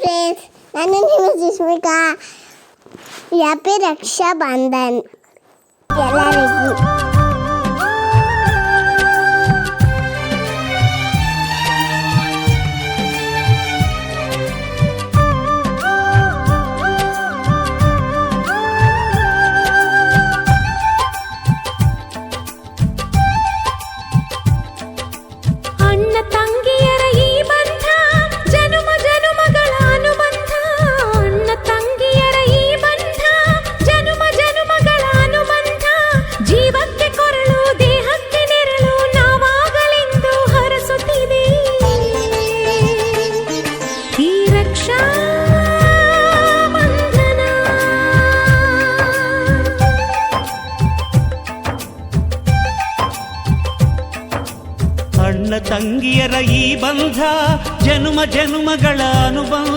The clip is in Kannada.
फ्रेंड्स नानु निमि जिस्मिका यहाँ पे रक्षाबंधन ಎಲ್ಲರಿಗೂ ಅಣ್ಣ ತಂಗಿಯರ ಈ ಬಂಧ ಜನುಮ ಜನುಮಗಳ ಅನುಬಂಧ